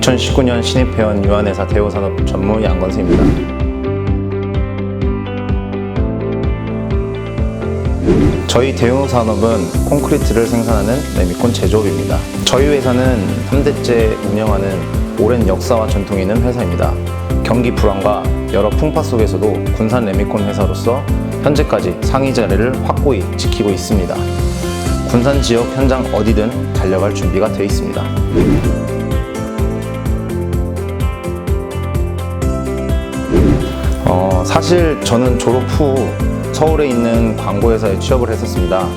2019년 신입회원 유한회사 대우산업 전무 양건세입니다. 저희 대우산업은 콘크리트를 생산하는 레미콘 제조업입니다. 저희 회사는 3대째 운영하는 오랜 역사와 전통이 있는 회사입니다. 경기 불황과 여러 풍파 속에서도 군산 레미콘 회사로서 현재까지 상위 자리를 확고히 지키고 있습니다. 군산 지역 현장 어디든 달려갈 준비가 되어 있습니다. 사실 저는 졸업 후 서울에 있는 광고회사에 취업을 했었습니다.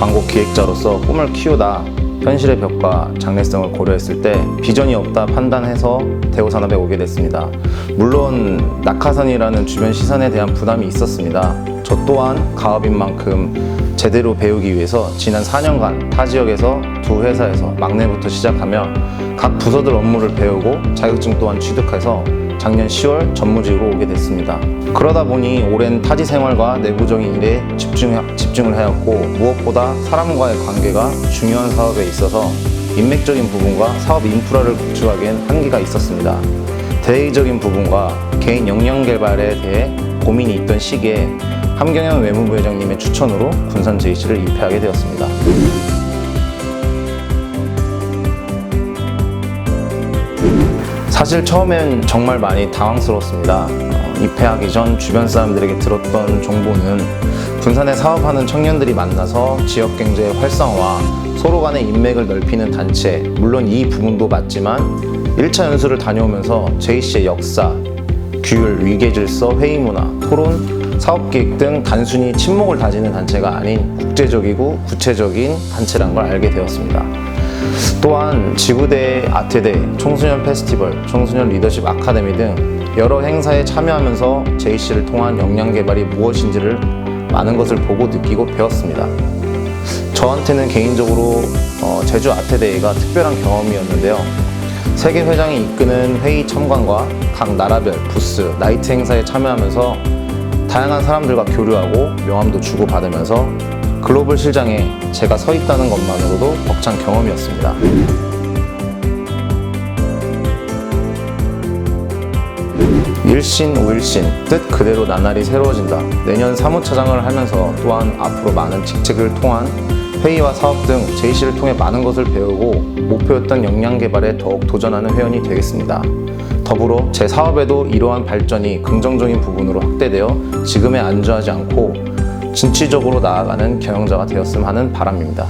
광고 기획자로서 꿈을 키우다 현실의 벽과 장래성을 고려했을 때 비전이 없다 판단해서 대우 산업에 오게 됐습니다. 물론 낙하산이라는 주변 시선에 대한 부담이 있었습니다. 저 또한 가업인 만큼 제대로 배우기 위해서 지난 4년간 타 지역에서 두 회사에서 막내부터 시작하며 각 부서들 업무를 배우고 자격증 또한 취득해서 작년 10월 전무직으로 오게 됐습니다. 그러다 보니 오랜 타지 생활과 내부적인 일에 집중, 집중을 해왔고 무엇보다 사람과의 관계가 중요한 사업에 있어서 인맥적인 부분과 사업 인프라를 구축하기엔 한계가 있었습니다. 대외적인 부분과 개인 역량 개발에 대해 고민이 있던 시기에 함경현 외무부 회장님의 추천으로 군산 JC를 입회하게 되었습니다. 사실 처음엔 정말 많이 당황스러웠습니다. 어, 입회하기 전 주변 사람들에게 들었던 정보는 군산에 사업하는 청년들이 만나서 지역 경제의 활성화, 서로 간의 인맥을 넓히는 단체, 물론 이 부분도 맞지만 1차 연수를 다녀오면서 JC의 역사, 규율, 위계질서, 회의 문화, 토론, 사업 기획 등 단순히 친목을 다지는 단체가 아닌 국제적이고 구체적인 단체란 걸 알게 되었습니다. 또한 지구대 아트대, 청소년 페스티벌, 청소년 리더십 아카데미 등 여러 행사에 참여하면서 JC를 통한 역량 개발이 무엇인지를 많은 것을 보고 느끼고 배웠습니다. 저한테는 개인적으로 어, 제주 아트대회가 특별한 경험이었는데요. 세계 회장이 이끄는 회의 참관과 각 나라별 부스, 나이트 행사에 참여하면서 다양한 사람들과 교류하고 명함도 주고받으면서 글로벌 실장에 제가 서 있다는 것만으로도 벅찬 경험이었습니다. 일신 오일신 뜻 그대로 나날이 새로워진다. 내년 사무차장을 하면서 또한 앞으로 많은 직책을 통한 회의와 사업 등 JC를 통해 많은 것을 배우고 목표였던 역량 개발에 더욱 도전하는 회원이 되겠습니다. 더불어 제 사업에도 이러한 발전이 긍정적인 부분으로 확대되어 지금에 안주하지 않고 진취적으로 나아가는 경영자가 되었으면 하는 바람입니다.